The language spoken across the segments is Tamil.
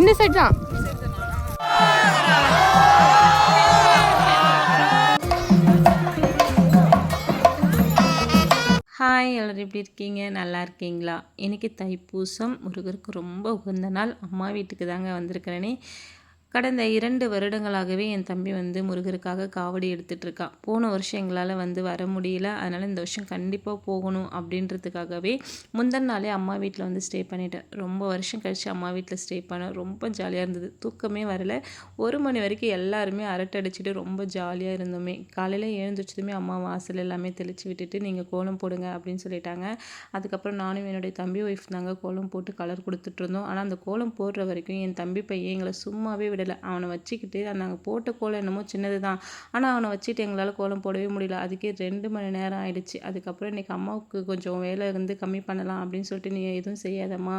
இந்த சைடு தான். ஹாய் எல்லோரும் எப்படி இருக்கீங்க? நல்லா இருக்கீங்களா? எனக்கு தைப்பூசம் முருகருக்கு ரொம்ப உகந்த நாள். அம்மா வீட்டுக்கு தாங்க வந்திருக்கிறேனே. கடந்த இரண்டு வருடங்களாகவே என் தம்பி வந்து முருகருக்காக காவடி எடுத்துகிட்டு இருக்கான் போன வருஷம் எங்களால் வந்து வர முடியல. அதனால் இந்த வருஷம் கண்டிப்பாக போகணும் அப்படின்றதுக்காகவே முந்தின நாளே அம்மா வீட்டில் வந்து ஸ்டே பண்ணிட்டேன். ரொம்ப வருஷம் கழித்து அம்மா வீட்டில் ஸ்டே பண்ணேன் ரொம்ப ஜாலியாக இருந்தது. தூக்கமே வரல. ஒரு மணி வரைக்கும் எல்லாருமே அரட்டை அடிச்சுட்டு ரொம்ப ஜாலியாக இருந்தோமே. காலையில் எழுந்திரிச்சதுமே அம்மா வாசல் எல்லாமே தெளித்து விட்டுட்டு நீங்கள் கோலம் போடுங்க அப்படின்னு சொல்லிட்டாங்க. அதுக்கப்புறம் நானும் என்னுடைய தம்பி ஒய்ஃப் தாங்க கோலம் போட்டு கலர் கொடுத்துட்ருந்தோம். ஆனால் அந்த கோலம் போடுற வரைக்கும் என் தம்பி பையன் எங்களை சும்மாவே விட விடலை அவனை வச்சுக்கிட்டு நாங்கள் போட்ட கோலம் என்னமோ சின்னது தான் ஆனால் அவனை வச்சுட்டு எங்களால் கோலம் போடவே முடியல. அதுக்கே ரெண்டு மணி நேரம் ஆயிடுச்சு. அதுக்கப்புறம் இன்றைக்கி அம்மாவுக்கு கொஞ்சம் வேலை இருந்து கம்மி பண்ணலாம் அப்படின்னு சொல்லிட்டு நீ எதுவும் செய்யாதம்மா.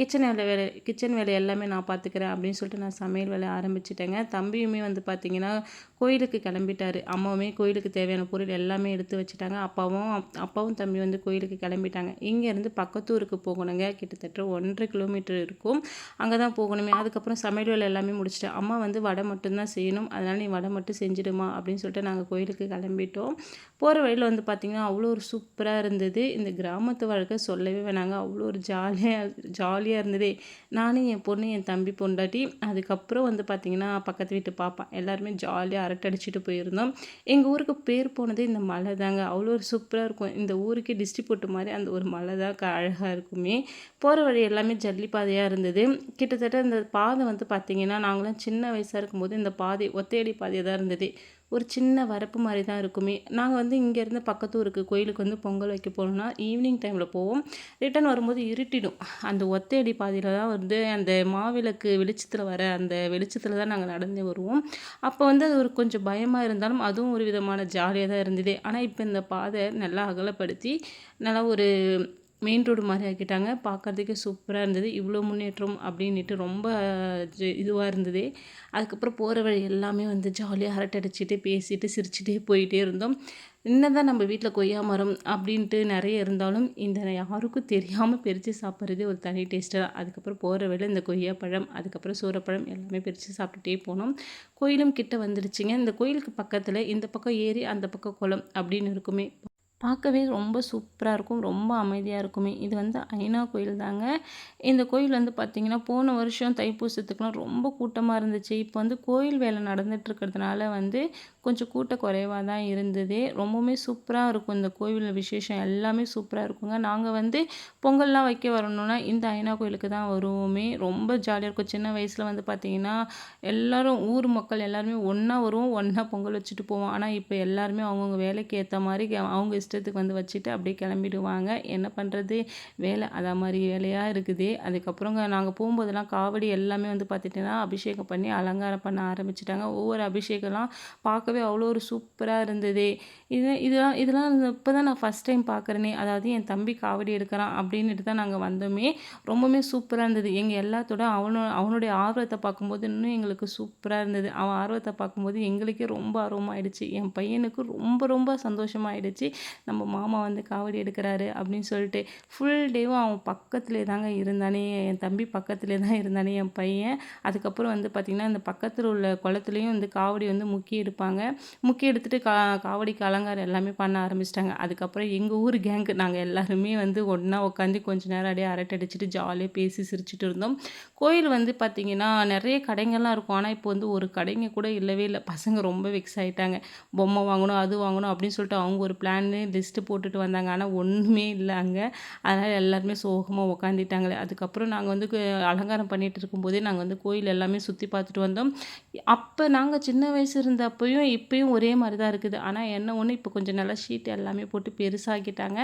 கிச்சன் வேலை வேலை கிச்சன் வேலை எல்லாமே நான் பார்த்துக்கிறேன் அப்படின்னு சொல்லிட்டு நான் சமையல் வேலை ஆரம்பிச்சிட்டேங்க. தம்பியுமே வந்து பார்த்தீங்கன்னா கோயிலுக்கு கிளம்பிட்டாரு. அம்மாவுமே கோயிலுக்கு தேவையான பொருள் எல்லாமே எடுத்து வச்சுட்டாங்க. அப்பாவும் அப்பாவும் தம்பி வந்து கோயிலுக்கு கிளம்பிட்டாங்க. இங்கேருந்து பக்கத்தூருக்கு போகணுங்க. கிட்டத்தட்ட ஒன்றரை கிலோமீட்டர் இருக்கும். அங்கே தான் போகணுமே. அதுக்கப்புறம் சமையல் வேலை எல்லாமே முடிச்சிட்டேன். அம்மா வந்து வடை மட்டும்தான் செய்யணும். அதனால் நீ வடை மட்டும் செஞ்சிடுமா அப்படின்னு சொல்லிட்டு நாங்கள் கோயிலுக்கு கிளம்பிட்டோம். போகிற வழியில் வந்து பார்த்திங்கன்னா அவ்வளோ ஒரு சூப்பராக இருந்தது. இந்த கிராமத்து வாழ்க்கை சொல்லவே வேணாங்க. அவ்வளோ ஒரு ஜாலியாக ஜாலியாக இருந்ததே. நானும் என் பொண்ணு என் தம்பி பொண்டாட்டி. அதுக்கப்புறம் வந்து பார்த்திங்கன்னா பக்கத்து வீட்டு பாப்பா. எல்லாருமே ஜாலியாக அரட்டை அடிச்சுட்டு போயிருந்தோம். எங்கள் ஊருக்கு பேர் போனதே இந்த மலை தாங்க. அவ்வளோ ஒரு சூப்பராக இருக்கும். இந்த ஊருக்கே டிஸ்ட்ரிபியூட் மாதிரி அந்த ஒரு மலை தான் க- இருக்குமே. போகிற வழி எல்லாமே ஜல்லி பாதையாக இருந்தது. கிட்டத்தட்ட இந்த பாதை வந்து பார்த்திங்கன்னா நாங்களாம் சின்ன வயசாக இருக்கும்போது இந்த பாதை ஒத்தையடி பாதையாக தான் இருந்தது. ஒரு சின்ன வரப்பு மாதிரி தான் இருக்குமே. நாங்கள் வந்து இங்கேருந்து பக்கத்து ஊருக்கு கோயிலுக்கு வந்து பொங்கல் வைக்க போகணுன்னா ஈவினிங் டைமில் போவோம். ரிட்டர்ன் வரும்போது இருட்டிடும். அந்த ஒத்தையடி பாதையில் தான் வந்து அந்த மாவிளக்கு வெளிச்சத்தில் வர அந்த வெளிச்சத்தில் தான் நாங்கள் நடந்து வருவோம். அப்போ வந்து அது ஒரு கொஞ்சம் பயமாக இருந்தாலும் அதுவும் ஒரு விதமான ஜாலியாக தான் இருந்தது. ஆனால் இப்போ இந்த பாதை நல்லா அகலப்படுத்தி நல்லா ஒரு மெயின் ரோடு மாதிரி ஆக்கிட்டாங்க. பார்க்கறதுக்கே சூப்பராக இருந்தது. இவ்வளோ முன்னேற்றம் அப்படின்ட்டு ரொம்ப இதுவாக இருந்தது. அதுக்கப்புறம் போகிற வழி எல்லாமே வந்து ஜாலியாக அரட்டை அடிச்சுட்டு பேசிட்டு சிரிச்சுட்டே போயிட்டே இருந்தோம். என்னதான் நம்ம வீட்டில் கொய்யா மரம் அப்படின்ட்டு நிறைய இருந்தாலும் இந்த யாருக்கும் தெரியாமல் பிரித்து சாப்பிட்றதே ஒரு தனி டேஸ்ட்டு தான். அதுக்கப்புறம் போகிற வழியில் இந்த கொய்யா பழம் அதுக்கப்புறம் சூரப்பழம் எல்லாமே பிரித்து சாப்பிட்டுட்டே போனோம். கோயிலும் கிட்ட வந்துடுச்சுங்க. இந்த கோயிலுக்கு பக்கத்தில் இந்த பக்கம் ஏரி அந்த பக்கம் குளம் அப்படின்னு இருக்குமே. பார்க்கவே ரொம்ப சூப்பராக இருக்கும் ரொம்ப அமைதியாக இருக்குமே. இது வந்து ஐநா கோயில் தாங்க. இந்த கோயில் வந்து பார்த்திங்கன்னா போன வருஷம் தைப்பூசத்துக்குலாம் ரொம்ப கூட்டமாக இருந்துச்சு. இப்போ வந்து கோயில் வேலை நடந்துட்டு இருக்கிறதுனால வந்து கொஞ்சம் கூட்டம் குறைவாக தான் இருந்தது. ரொம்பவுமே சூப்பராக இருக்கும் இந்த கோயிலில் விசேஷம். எல்லாமே சூப்பராக இருக்குங்க. நாங்கள் வந்து பொங்கல்லாம் வைக்க வரணும்னா இந்த ஐநா கோயிலுக்கு தான் வருவோமே. ரொம்ப ஜாலியாக இருக்கும். சின்ன வயசில் வந்து பார்த்திங்கன்னா எல்லாரும் ஊர் மக்கள் எல்லாருமே ஒன்றா வருவோம் ஒன்றா பொங்கல் வச்சுட்டு போவோம். ஆனால் இப்போ எல்லாருமே அவங்கவுங்க வேலைக்கு ஏற்ற மாதிரி அவங்க இஷ்டத்துக்கு வந்து வச்சுட்டு அப்படியே கிளம்பிடுவாங்க. என்ன பண்ணுறது வேலை அதா மாதிரி வேலையாக இருக்குது. அதுக்கப்புறம் நாங்கள் போகும்போதெல்லாம் காவடி எல்லாமே வந்து பார்த்துட்டேன்னா அபிஷேகம் பண்ணி அலங்காரம் பண்ண ஆரம்பிச்சிட்டாங்க. ஒவ்வொரு அபிஷேகம்லாம் பார்க்கவே அவ்வளோ ஒரு சூப்பராக இருந்தது. இது இதெல்லாம் இதெல்லாம் இப்போ தான் நான் ஃபஸ்ட் டைம் பார்க்குறேனே அதாவது என் தம்பி காவடி எடுக்கிறான் அப்படின்ட்டு தான் நாங்கள் வந்தோமே. ரொம்பவுமே சூப்பராக இருந்தது. எங்கள் எல்லாத்தோட அவனோ அவனுடைய ஆர்வத்தை பார்க்கும்போது இன்னும் எங்களுக்கு சூப்பராக இருந்தது. அவன் ஆர்வத்தை பார்க்கும்போது எங்களுக்கே ரொம்ப ஆர்வமாயிடுச்சு. என் பையனுக்கு ரொம்ப ரொம்ப சந்தோஷமாயிடுச்சு. நம்ம மாமா வந்து காவடி எடுக்கிறாரு அப்படின்னு சொல்லிட்டு ஃபுல் டேவும் அவன் பக்கத்துலேயே தாங்க இருந்தானே என் தம்பி பக்கத்துலேயே தான் இருந்தானே என் பையன். அதுக்கப்புறம் வந்து பார்த்திங்கன்னா இந்த பக்கத்தில் உள்ள குளத்துலேயும் வந்து காவடி வந்து முக்கி எடுப்பாங்க. முக்கி எடுத்துகிட்டு கா காவடிக்கு அலங்காரம் எல்லாமே பண்ண ஆரம்பிச்சிட்டாங்க. அதுக்கப்புறம் எங்கள் ஊர் கேங்கு நாங்கள் எல்லாருமே வந்து ஒன்றா உட்காந்து கொஞ்ச நேரம் அப்படியே அரட்டை அடிச்சுட்டு ஜாலியாக பேசி சிரிச்சிட்டு இருந்தோம். கோயில் வந்து பார்த்திங்கன்னா நிறைய கடைங்கள்லாம் இருக்கும். ஆனால் இப்போ வந்து ஒரு கடைங்க கூட இல்லவே இல்லை. பசங்க ரொம்ப வெக்ஸ் ஆகிட்டாங்க பொம்மை வாங்கணும் அது வாங்கணும் அப்படின்னு சொல்லிட்டு அவங்க ஒரு பிளான்னு லிஸ்ட்டு போட்டுட்டு வந்தாங்க. ஆனால் ஒன்றுமே இல்லை அங்கே. அதனால் எல்லாருமே சோகமாக உக்காந்துட்டாங்களே. அதுக்கப்புறம் நாங்கள் வந்து அலங்காரம் பண்ணிகிட்டு இருக்கும்போதே நாங்கள் வந்து கோயில் எல்லாமே சுற்றி பார்த்துட்டு வந்தோம். அப்போ நாங்கள் சின்ன வயசு இருந்தப்பையும் இப்போயும் ஒரே மாதிரி தான் இருக்குது. ஆனால் என்ன ஒன்று இப்போ கொஞ்சம் நல்லா ஷீட் எல்லாமே போட்டு பெருசாகிட்டாங்க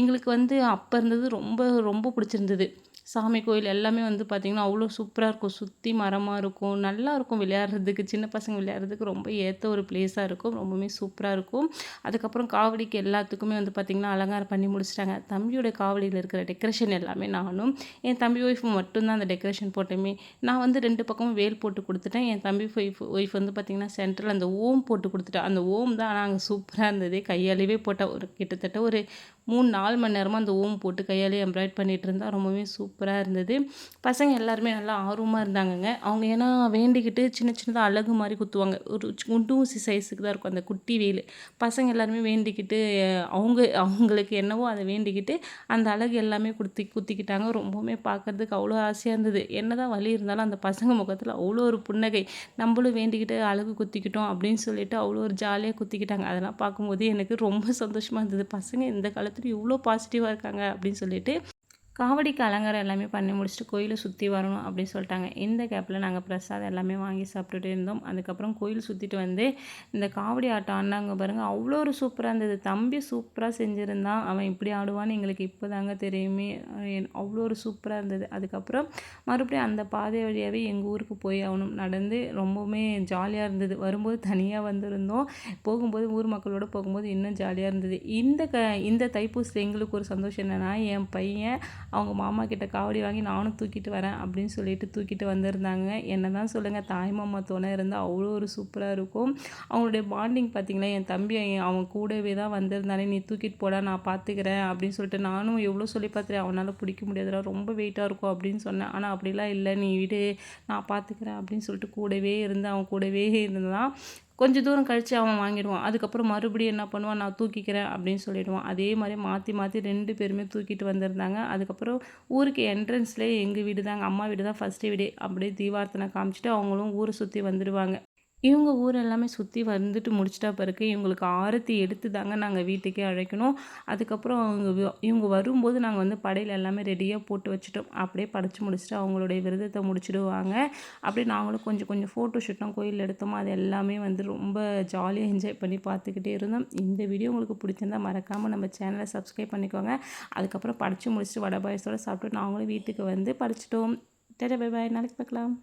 எங்களுக்கு வந்து அப்போ இருந்தது ரொம்ப ரொம்ப பிடிச்சிருந்தது. சாமி கோயில் எல்லாமே வந்து பார்த்திங்கன்னா அவ்வளோ சூப்பராக இருக்கும். சுற்றி மரமாக இருக்கும். நல்லா இருக்கும் விளையாடுறதுக்கு. சின்ன பசங்க விளையாடுறதுக்கு ரொம்ப ஏற்ற ஒரு பிளேஸாக இருக்கும். ரொம்பவுமே சூப்பராக இருக்கும். அதுக்கப்புறம் காவடிக்கு எல்லாத்துக்குமே வந்து பார்த்திங்கன்னா அலங்காரம் பண்ணி முடிச்சிட்டாங்க. தம்பியோட காவடியில் இருக்கிற டெக்கரேஷன் எல்லாமே நானும் என் தம்பி ஒய்ஃப் மட்டும்தான் அந்த டெக்கரேஷன் போட்டோமே. நான் வந்து ரெண்டு பக்கமும் வேல் போட்டு கொடுத்துட்டேன். என் தம்பி ஒய்ஃப் ஒய்ஃப் வந்து பார்த்திங்கன்னா சென்டரில் அந்த ஓம் போட்டு கொடுத்துட்டேன் அந்த ஓம் தான் ஆனால் அங்கே சூப்பராக இருந்தது. கையாலேயே போட்ட ஒரு கிட்டத்தட்ட ஒரு மூணு நாலு மணி நேரமாக அந்த ஓம் போட்டு கையாலே எம்ப்ராய்ட் பண்ணிகிட்டு இருந்தால் ரொம்பவே சூப்பர் சூப்பராக இருந்தது. பசங்க எல்லாருமே நல்லா ஆர்வமாக இருந்தாங்கங்க. அவங்க ஏன்னா வேண்டிக்கிட்டு சின்ன சின்னதாக அழகு மாதிரி குத்துவாங்க. ஒரு குண்டு ஊசி சைஸுக்கு தான் இருக்கும் அந்த குட்டி வேல். பசங்க எல்லாருமே வேண்டிக்கிட்டு அவங்க அவங்களுக்கு என்னவோ அதை வேண்டிக்கிட்டு அந்த அழகு எல்லாமே குத்தி குத்திக்கிட்டாங்க. ரொம்பவுமே பார்க்குறதுக்கு அவ்வளோ ஆசையாக இருந்தது. என்ன தான் வலி இருந்தாலும் அந்த பசங்க முகத்தில் அவ்வளோ ஒரு புன்னகை. நம்மளும் வேண்டிக்கிட்டு அழகு குத்திக்கிட்டோம் அப்படின்னு சொல்லிட்டு அவ்வளோ ஒரு ஜாலியாக குத்திக்கிட்டாங்க. அதெல்லாம் பார்க்கும்போது எனக்கு ரொம்ப சந்தோஷமாக இருந்தது. பசங்க இந்த காலத்தில் இவ்வளோ பாசிட்டிவாக இருக்காங்க அப்படின்னு சொல்லிட்டு காவடிக்கு அலங்காரம் எல்லாமே பண்ணி முடிச்சுட்டு கோயிலை சுற்றி வரணும் அப்படின்னு சொல்லிட்டாங்க. இந்த கேப்பில் நாங்கள் பிரசாதம் எல்லாமே வாங்கி சாப்பிட்டுட்டு இருந்தோம். அதுக்கப்புறம் கோயில் சுற்றிட்டு வந்து இந்த காவடி ஆட்டம் ஆடினாங்க பாருங்கள் அவ்வளோ ஒரு சூப்பராக இருந்தது. தம்பி சூப்பராக செஞ்சுருந்தான் அவன் இப்படி ஆடுவான்னு எங்களுக்கு இப்போ தாங்க தெரியுமே அவ்வளோ ஒரு சூப்பராக இருந்தது. அதுக்கப்புறம் மறுபடியும் அந்த பாதை வழியாகவே எங்கள் ஊருக்கு போய் ஆகணும் நடந்து ரொம்பவுமே ஜாலியாக இருந்தது. வரும்போது தனியாக வந்திருந்தோம். போகும்போது ஊர் மக்களோடு போகும்போது இன்னும் ஜாலியாக இருந்தது. இந்த க இந்த தைப்பூசத்தில் எங்களுக்கு ஒரு சந்தோஷம் என்னென்னா என் பையன் அவங்க மாமா கிட்ட காவடி வாங்கி நானும் தூக்கிட்டு வரேன் அப்படின்னு சொல்லிட்டு தூக்கிட்டு வந்திருந்தாங்க. என்ன தான் சொல்லுங்கள் தாய் மாமா துணை இருந்தால் அவ்வளோ ஒரு சூப்பராக இருக்கும். அவங்களுடைய பாண்டிங் பார்த்திங்களா என் தம்பி அவன் கூடவே தான் வந்திருந்தானே நீ தூக்கிட்டு போடா நான் பார்த்துக்கிறேன் அப்படின்னு சொல்லிட்டு நானும் எவ்வளோ சொல்லி பார்த்துறேன் அவனால் பிடிக்க முடியாதுடா ரொம்ப வெயிட்டாக இருக்கும் அப்படின்னு சொன்னேன். ஆனால் அப்படிலாம் இல்லை நீ விடு நான் பார்த்துக்கிறேன் அப்படின்னு சொல்லிட்டு கூடவே இருந்து அவன் கூடவே இருந்தான் கொஞ்சம் தூரம் கழித்து அவன் வாங்கிடுவான். அதுக்கப்புறம் மறுபடியும் என்ன பண்ணுவான்? நான் தூக்கிக்கிறேன் அப்படின்னு சொல்லிடுவான். அதே மாதிரி மாற்றி மாற்றி ரெண்டு பேருமே தூக்கிட்டு வந்திருந்தாங்க. அதுக்கப்புறம் ஊருக்கு என்ட்ரன்ஸ்லேயே எங்கள் வீடு தாங்க அம்மா வீடு தான் ஃபஸ்ட்டு வீடு. அப்படியே தீபார்த்தனை காமிச்சிட்டு அவங்களும் ஊரை சுற்றி வந்துடுவாங்க இவங்க ஊர் எல்லாமே சுற்றி வந்துட்டு முடிச்சிட்டா பிறகு இவங்களுக்கு ஆரத்தி எடுத்து தாங்க நாங்கள் வீட்டுக்கே அழைக்கணும். அதுக்கப்புறம் அவங்க இவங்க வரும்போது நாங்கள் வந்து படையில் எல்லாமே ரெடியாக போட்டு வச்சுட்டோம். அப்படியே படைச்சி முடிச்சுட்டு அவங்களுடைய விரதத்தை முடிச்சிடுவாங்க. அப்படியே நாங்களும் கொஞ்சம் கொஞ்சம் ஃபோட்டோ ஷூட்லாம் கோயிலில் எடுத்தோமோ அது எல்லாமே வந்து ரொம்ப ஜாலியாக என்ஜாய் பண்ணி பார்த்துக்கிட்டே இருந்தோம். இந்த வீடியோ உங்களுக்கு பிடிச்சிருந்தா மறக்காமல் நம்ம சேனலை சப்ஸ்கிரைப் பண்ணிக்கோங்க. அதுக்கப்புறம் படித்து முடிச்சுட்டு வடை சாப்பிட்டு நாங்களும் வீட்டுக்கு வந்து படிச்சிட்டோம். டேட்டா பை பாய் நாளைக்கு பார்க்கலாம்.